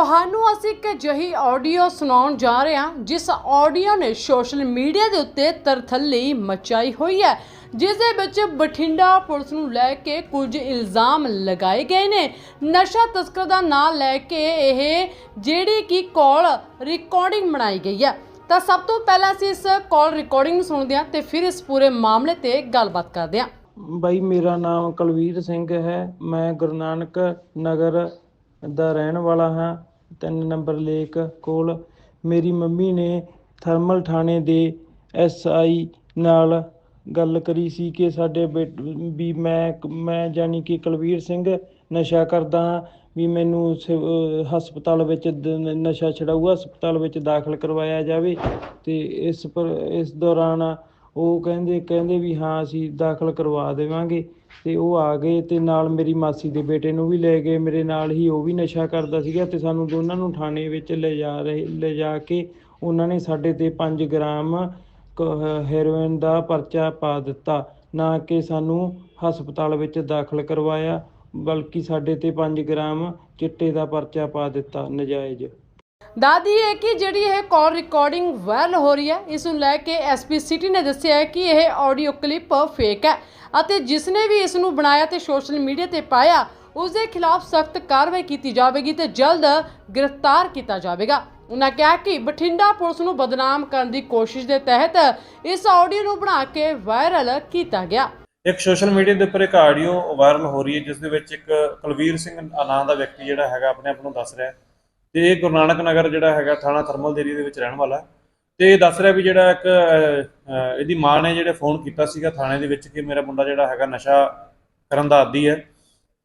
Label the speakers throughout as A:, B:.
A: ਤੁਹਾਨੂੰ ਅਸੀਂ ਇੱਕ ਅਜਿਹੀ ਆਡੀਓ ਸੁਣਾਉਣ ਜਾ ਰਹੇ ਹਾਂ, ਜਿਸ ਆਡੀਓ ਨੇ ਸੋਸ਼ਲ ਮੀਡੀਆ ਦੇ ਉੱਤੇ ਤਰਥੱਲੀ ਮਚਾਈ ਹੋਈ ਹੈ, ਜਿਸ ਦੇ ਵਿੱਚ ਬਠਿੰਡਾ ਪੁਲਿਸ ਨੂੰ ਲੈ ਕੇ ਕੁਝ ਇਲਜ਼ਾਮ ਲਗਾਏ ਗਏ ਨੇ। ਨਸ਼ਾ ਤਸਕਰ ਦਾ ਨਾਂ ਲੈ ਕੇ ਇਹ ਜਿਹੜੀ ਕਿ ਕਾਲ ਰਿਕਾਰਡਿੰਗ ਬਣਾਈ ਗਈ ਹੈ। ਤਾਂ ਸਭ ਤੋਂ ਪਹਿਲਾਂ ਅਸੀਂ ਇਸ ਕਾਲ ਰਿਕਾਰਡਿੰਗ ਨੂੰ ਸੁਣਦੇ ਹਾਂ ਤੇ ਫਿਰ ਇਸ ਪੂਰੇ ਮਾਮਲੇ ਤੇ ਗੱਲਬਾਤ ਕਰਦੇ ਹਾਂ।
B: ਬਾਈ, ਮੇਰਾ ਨਾਮ ਕੁਲਵੀਰ ਸਿੰਘ ਹੈ। ਮੈਂ ਗੁਰੂ ਨਾਨਕ ਨਗਰ ਦਾ ਰਹਿਣ ਵਾਲਾ ਹਾਂ। ਤਿੰਨ ਨੰਬਰ ਲੇਕ ਕੋਲ ਮੇਰੀ ਮੰਮੀ ਨੇ ਥਰਮਲ ਥਾਣੇ ਦੇ ਐਸਆਈ ਨਾਲ ਗੱਲ ਕਰੀ ਸੀ ਕਿ ਸਾਡੇ ਬੇਟ, ਵੀ ਮੈਂ ਮੈਂ ਜਾਨੀ ਕਿ ਕੁਲਵੀਰ ਸਿੰਘ ਨਸ਼ਾ ਕਰਦਾ ਹਾਂ, ਵੀ ਮੈਨੂੰ ਸਿਵ- ਅਹ ਹਸਪਤਾਲ ਵਿੱਚ ਦ- ਨਸ਼ਾ ਛਡਾਊ, ਹਸਪਤਾਲ ਵਿੱਚ ਦਾਖਲ ਕਰਵਾਇਆ ਜਾਵੇ ਤੇ ਇਸ ਪਰ, ਇਸ ਦੌਰਾਨ ਉਹ ਕਹਿੰਦੇ ਕਹਿੰਦੇ ਵੀ ਹਾਂ, ਅਸੀਂ ਦਾਖਲ ਕਰਵਾ ਦੇਵਾਂਗੇ। ਤੇ ਉਹ ਆ ਗਏ ਤੇ ਨਾਲ ਮੇਰੀ ਮਾਸੀ ਦੇ ਬੇਟੇ ਨੂੰ ਵੀ ਲੈ ਗਏ। ਮੇਰੇ ਨਾਲ ਹੀ ਉਹ ਵੀ ਨਸ਼ਾ ਕਰਦਾ ਸੀਗਾ ਤੇ ਸਾਨੂੰ ਦੋਨਾਂ ਨੂੰ ਥਾਣੇ ਵਿੱਚ ਲੈ ਜਾ ਰਹੇ, ਲੈ ਜਾ ਕੇ ਉਹਨਾਂ ਨੇ ਸਾਡੇ ਤੇ 5 ਗ੍ਰਾਮ ਕ- ਹੈਰੋਇਨ ਦਾ ਪਰਚਾ ਪਾ ਦਿੱਤਾ। ਨਾ ਕਿ ਸਾਨੂੰ ਹਸਪਤਾਲ ਵਿੱਚ ਦਾਖਲ ਕਰਵਾਇਆ, ਬਲਕਿ ਸਾਡੇ ਤੇ 5 ਗ੍ਰਾਮ ਚਿੱਟੇ ਦਾ ਪਰਚਾ ਪਾ ਦਿੱਤਾ ਨਜਾਇਜ਼।
A: ਦਾਦੀ ਹੈ ਕਿ ਜਿਹੜੀ ਇਹ ਕਾਲ ਰਿਕਾਰਡਿੰਗ ਵਾਇਰਲ ਹੋ ਰਹੀ ਹੈ, ਇਸ ਨੂੰ ਲੈ ਕੇ ਐਸਪੀ ਸਿਟੀ ਨੇ ਦੱਸਿਆ ਹੈ ਕਿ ਇਹ ਆਡੀਓ ਕਲਿੱਪ ਫੇਕ ਹੈ ਅਤੇ ਜਿਸ ਨੇ ਵੀ ਇਸ ਨੂੰ ਬਣਾਇਆ ਤੇ ਸੋਸ਼ਲ ਮੀਡੀਆ ਤੇ ਪਾਇਆ ਉਸ ਦੇ ਖਿਲਾਫ ਸਖਤ ਕਾਰਵਾਈ ਕੀਤੀ ਜਾਵੇਗੀ ਤੇ ਜਲਦ ਗ੍ਰਿਫਤਾਰ ਕੀਤਾ ਜਾਵੇਗਾ। ਉਹਨਾਂ ਕਿਹਾ ਕਿ ਬਠਿੰਡਾ ਪੁਲਿਸ ਨੂੰ ਬਦਨਾਮ ਕਰਨ ਦੀ ਕੋਸ਼ਿਸ਼ ਦੇ ਤਹਿਤ ਇਸ ਆਡੀਓ ਨੂੰ ਬਣਾ ਕੇ ਵਾਇਰਲ ਕੀਤਾ ਗਿਆ।
C: ਇੱਕ ਸੋਸ਼ਲ ਮੀਡੀਆ ਦੇ ਉੱਪਰ ਇੱਕ ਆਡੀਓ ਵਾਇਰਲ ਹੋ ਰਹੀ ਹੈ, ਜਿਸ ਦੇ ਵਿੱਚ ਇੱਕ ਕੁਲਵੀਰ ਸਿੰਘ ਨਾਂ ਦਾ ਵਿਅਕਤੀ ਜਿਹੜਾ ਹੈਗਾ ਆਪਣੇ ਆਪ ਨੂੰ ਦੱਸ ਰਿਹਾ ਹੈ। ਤੇ ਇਹ ਗੁਰੂ ਨਾਨਕ ਨਗਰ ਜਿਹੜਾ ਹੈਗਾ ਥਾਣਾ ਥਰਮਲ ਦੇ ਏਰੀਆ ਦੇ ਵਿੱਚ ਰਹਿਣ ਵਾਲਾ ਹੈ। ਤੇ ਇਹ ਦੱਸ ਰਿਹਾ ਵੀ ਜਿਹੜਾ ਇੱਕ ਇਹਦੀ ਮਾਂ ਨੇ ਜਿਹੜੇ ਫੋਨ ਕੀਤਾ ਸੀਗਾ ਥਾਣੇ ਦੇ ਵਿੱਚ ਕਿ ਮੇਰਾ ਮੁੰਡਾ ਜਿਹੜਾ ਹੈਗਾ ਨਸ਼ਾ ਕਰਨ ਦਾ ਆਦੀ ਹੈ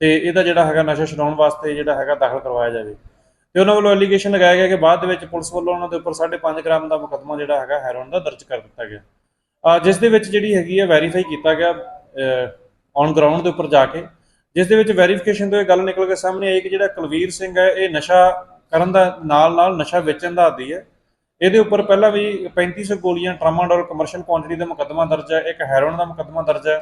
C: ਤੇ ਇਹਦਾ ਜਿਹੜਾ ਹੈਗਾ ਨਸ਼ਾ ਛਡਾਉਣ ਵਾਸਤੇ ਜਿਹੜਾ ਹੈਗਾ ਦਾਖਲ ਕਰਵਾਇਆ ਜਾਵੇ। ਤੇ ਉਹਨਾਂ ਵੱਲੋਂ ਐਲੀਗੇਸ਼ਨ ਲਗਾਇਆ ਗਿਆ ਕਿ ਬਾਅਦ ਦੇ ਵਿੱਚ ਪੁਲਿਸ ਵੱਲੋਂ ਉਹਨਾਂ ਦੇ ਉੱਪਰ 5.5 ਗ੍ਰਾਮ ਦਾ ਮੁਕੱਦਮਾ ਜਿਹੜਾ ਹੈਗਾ ਹੈਰੋਇਨ ਦਾ ਦਰਜ ਕਰ ਦਿੱਤਾ ਗਿਆ। ਜਿਸ ਦੇ ਵਿੱਚ ਜਿਹੜੀ ਹੈਗੀ ਹੈ ਵੈਰੀਫਾਈ ਕੀਤਾ ਗਿਆ ਔਨ ਗਰਾਊਂਡ ਦੇ ਉੱਪਰ ਜਾ ਕੇ। ਜਿਸ ਦੇ ਵਿੱਚ ਵੈਰੀਫਿਕੇਸ਼ਨ ਤੋਂ ਇਹ ਗੱਲ ਨਿਕਲ ਕੇ ਸਾਹਮਣੇ ਆਈ ਕਿ ਜਿਹੜਾ ਕੁਲਵੀਰ ਸਿੰਘ ਹੈ, ਇਹ ਨਸ਼ਾ ਕਰਨ ਦਾ ਨਾਲ ਨਾਲ ਨਸ਼ਾ ਵੇਚਣ ਦਾ ਆਦੀ ਹੈ। ਇਹਦੇ ਉੱਪਰ ਪਹਿਲਾਂ ਵੀ 3500 ਗੋਲੀਆਂ ਟਰਾਮਾਡੋਲ ਕਮਰਸ਼ੀਅਲ ਕੁਆਂਟੀਟੀ ਦਾ ਮੁਕੱਦਮਾ ਦਰਜ ਹੈ, ਇੱਕ ਹੈਰੋਇਨ ਦਾ ਮੁਕੱਦਮਾ ਦਰਜ ਹੈ।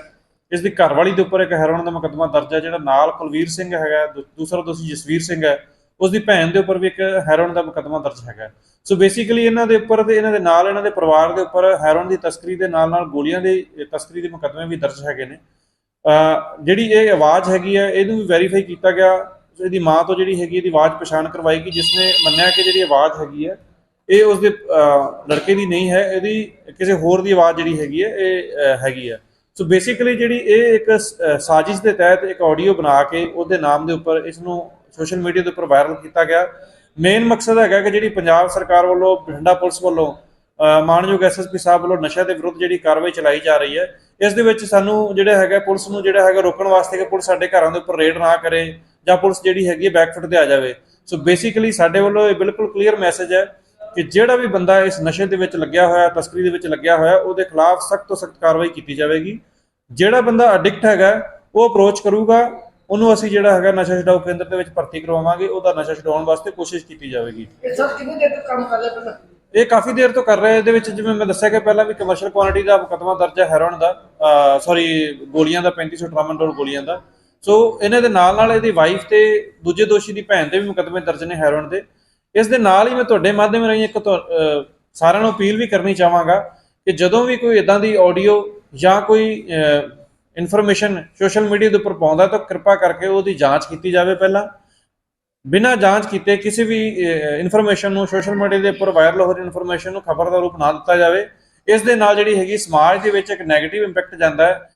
C: ਇਸ ਦੀ ਘਰਵਾਲੀ ਦੇ ਉੱਪਰ ਇੱਕ ਹੈਰੋਇਨ ਦਾ ਮੁਕੱਦਮਾ ਦਰਜ ਹੈ, ਜਿਹੜਾ ਨਾਲ ਕੁਲਵੀਰ ਸਿੰਘ ਹੈਗਾ ਦੂ- ਦੂਸਰਾ ਦੋਸ਼ੀ ਜਸਵੀਰ ਸਿੰਘ ਹੈ। ਉਸ ਦੀ ਭੈਣ ਦੇ ਉੱਪਰ ਵੀ ਇੱਕ ਹੈਰੋਇਨ ਦਾ ਮੁਕੱਦਮਾ ਦਰਜ ਹੈਗਾ ਸੋ ਬੇਸਿਕਲੀ ਇਹਨਾਂ ਦੇ ਉੱਪਰ ਤੇ, ਇਹਨਾਂ ਦੇ ਨਾਲ ਇਹਨਾਂ ਦੇ ਪਰਿਵਾਰ ਦੇ ਉੱਪਰ ਹੈਰੋਇਨ ਦੀ ਤਸਕਰੀ ਦੇ ਨਾਲ ਨਾਲ ਗੋਲੀਆਂ ਦੀ ਤਸਕਰੀ ਦੇ ਮੁਕੱਦਮੇ ਵੀ ਦਰਜ ਹੈਗੇ ਨੇ। ਜਿਹੜੀ ਇਹ ਆਵਾਜ਼ ਹੈਗੀ ਹੈ, ਇਹਨੂੰ ਵੀ ਵੈਰੀਫਾਈ ਕੀਤਾ ਗਿਆ। ਇਹਦੀ ਮਾਂ ਤੋਂ ਜਿਹੜੀ ਹੈਗੀ ਇਹਦੀ ਆਵਾਜ਼ ਪਛਾਣ ਕਰਵਾਈ ਗਈ ਜਿਸ ਨੇ ਮੰਨਿਆ ਕਿ ਜਿਹੜੀ ਆਵਾਜ਼ ਹੈਗੀ ਹੈ ਇਹ ਉਸਦੇ ਅਹ, ਲੜਕੇ ਦੀ ਨਹੀਂ ਹੈ ਇਹਦੀ ਕਿਸੇ ਹੋਰ ਦੀ ਆਵਾਜ਼ ਜਿਹੜੀ ਹੈਗੀ ਹੈ ਇਹ ਹੈਗੀ ਹੈ। ਸੋ ਬੇਸਿਕਲੀ ਜਿਹੜੀ ਇਹ ਇੱਕ ਸਾਜ਼ਿਸ਼ ਦੇ ਤਹਿਤ ਇੱਕ ਆਡੀਓ ਬਣਾ ਕੇ ਉਹਦੇ ਨਾਮ ਦੇ ਉੱਪਰ ਇਸ ਨੂੰ ਸੋਸ਼ਲ ਮੀਡੀਆ ਦੇ ਉੱਪਰ ਵਾਇਰਲ ਕੀਤਾ ਗਿਆ। ਮੇਨ ਮਕਸਦ ਹੈਗਾ ਕਿ ਜਿਹੜੀ ਪੰਜਾਬ ਸਰਕਾਰ ਵੱਲੋਂ ਬਠਿੰਡਾ ਪੁਲਿਸ ਵੱਲੋਂ ਅਹ, ਮਾਨਯੋਗ ਐਸਐਸਪੀ ਸਾਹਿਬ ਵੱਲੋਂ ਨਸ਼ਾ ਦੇ ਵਿਰੁੱਧ ਜਿਹੜੀ ਕਾਰਵਾਈ ਚਲਾਈ ਜਾ ਰਹੀ ਹੈ ਇਸ ਦੇ ਵਿੱਚ ਸਾਨੂੰ ਜਿਹੜਾ ਹੈਗਾ ਪੁਲਿਸ ਨੂੰ ਜਿਹੜਾ ਹੈਗਾ ਰੋਕਣ ਵਾਸਤੇ ਕਿ ਪੁਲਿਸ ਸਾਡੇ ਘਰਾਂ ਦੇ ਉੱਪਰ ਰੇਡ ਨਾ ਕਰੇ ਜਾਂ ਪੁਲਿਸ ਜਿਹੜੀ ਹੈਗੀ ਹੈ ਬੈਕਫੁੱਟ ਤੇ ਆ ਜਾਵੇ। ਸੋ ਬੇਸਿਕਲੀ ਸਾਡੇ ਵੱਲੋਂ ਇਹ ਬਿਲਕੁਲ ਕਲੀਅਰ ਮੈਸੇਜ ਹੈ ਕਿ ਜਿਹੜਾ ਵੀ ਬੰਦਾ ਇਸ ਨਸ਼ੇ ਦੇ ਵਿੱਚ ਲੱਗਿਆ ਹੋਇਆ, ਤਸਕਰੀ ਦੇ ਵਿੱਚ ਲੱਗਿਆ ਹੋਇਆ, ਉਹਦੇ ਖਿਲਾਫ ਸਖਤ ਤੋਂ ਸਖਤ ਕਾਰਵਾਈ ਕੀਤੀ ਜਾਵੇਗੀ। ਜਿਹੜਾ ਬੰਦਾ ਅਡਿਕਟ ਹੈਗਾ, ਉਹ ਅਪਰੋਚ ਕਰੂਗਾ, ਉਹਨੂੰ ਅਸੀਂ ਜਿਹੜਾ ਹੈਗਾ ਨਸ਼ਾ ਛਡਾਊ ਕੇਂਦਰ ਦੇ ਵਿੱਚ ਭਰਤੀ ਕਰਵਾਵਾਂਗੇ, ਉਹਦਾ ਨਸ਼ਾ ਛਡਾਉਣ ਵਾਸਤੇ ਕੋਸ਼ਿਸ਼ ਕੀਤੀ ਜਾਵੇਗੀ।
D: ਇਹ ਸਭ ਕਿੰਨੀ ਦੇਰ ਤੱਕ ਕੰਮ ਕਰ ਲਿਆ ਪਹਿਲਾਂ
C: ਇਹ ਕਾਫੀ ਦੇਰ ਤੋਂ ਕਰ ਰਹੇ ਇਹਦੇ ਵਿੱਚ ਜਿਵੇਂ ਮੈਂ ਦੱਸਿਆ ਕਿ ਪਹਿਲਾਂ ਵੀ ਕਮਰਸ਼ੀਅਲ ਕੁਆਂਟੀਟੀ ਦਾ ਮੁਕੱਦਮਾ ਦਰਜ ਹੈ, ਹੈਰੋਇਨ ਦਾ ਸੌਰੀ ਗੋਲੀਆਂ ਦਾ 3500 ਟਰਾਮਾਡੋਲ ਗੋਲੀਆਂ ਦਾ। ਸੋ ਇਹਨਾਂ ਦੇ ਨਾਲ ਨਾਲ ਇਹਦੀ ਵਾਈਫ ਤੇ ਦੂਜੇ ਦੋਸ਼ੀ ਦੀ ਭੈਣ ਦੇ ਵੀ ਮੁਕੱਦਮੇ ਦਰਜ ਨੇ ਹੈਰੋਨ ਦੇ। ਇਸ ਦੇ ਨਾਲ ਹੀ ਮੈਂ ਤੁਹਾਡੇ ਮਾਧਿਅਮ ਰਾਹੀਂ ਇੱਕ ਤੁਹਾ- ਸਾਰਿਆਂ ਨੂੰ ਅਪੀਲ ਵੀ ਕਰਨੀ ਚਾਹਾਂਗਾ ਕਿ ਜਦੋਂ ਵੀ ਕੋਈ ਇਦਾਂ ਦੀ ਆਡੀਓ ਜਾਂ ਕੋਈ ਇਨਫੋਰਮੇਸ਼ਨ ਸੋਸ਼ਲ ਮੀਡੀਆ ਦੇ ਉੱਪਰ ਪਾਉਂਦਾ ਤਾਂ ਕਿਰਪਾ ਕਰਕੇ ਉਹਦੀ ਜਾਂਚ ਕੀਤੀ ਜਾਵੇ ਪਹਿਲਾਂ। ਬਿਨਾਂ ਜਾਂਚ ਕੀਤੇ ਕਿਸੇ ਵੀ ਇਨਫੋਰਮੇਸ਼ਨ ਨੂੰ ਸੋਸ਼ਲ ਮੀਡੀਆ ਦੇ ਉੱਪਰ ਵਾਇਰਲ ਹੋ ਰਹੀ ਇਨਫੋਰਮੇਸ਼ਨ ਨੂੰ ਖਬਰ ਦਾ ਰੂਪ ਨਾ ਦਿੱਤਾ ਜਾਵੇ, ਇਸ ਦੇ ਨਾਲ ਜਿਹੜੀ ਹੈਗੀ ਸਮਾਜ ਦੇ ਵਿੱਚ ਇੱਕ ਨੈਗੇਟਿਵ ਇੰਪੈਕਟ ਜਾਂਦਾ ਹੈ।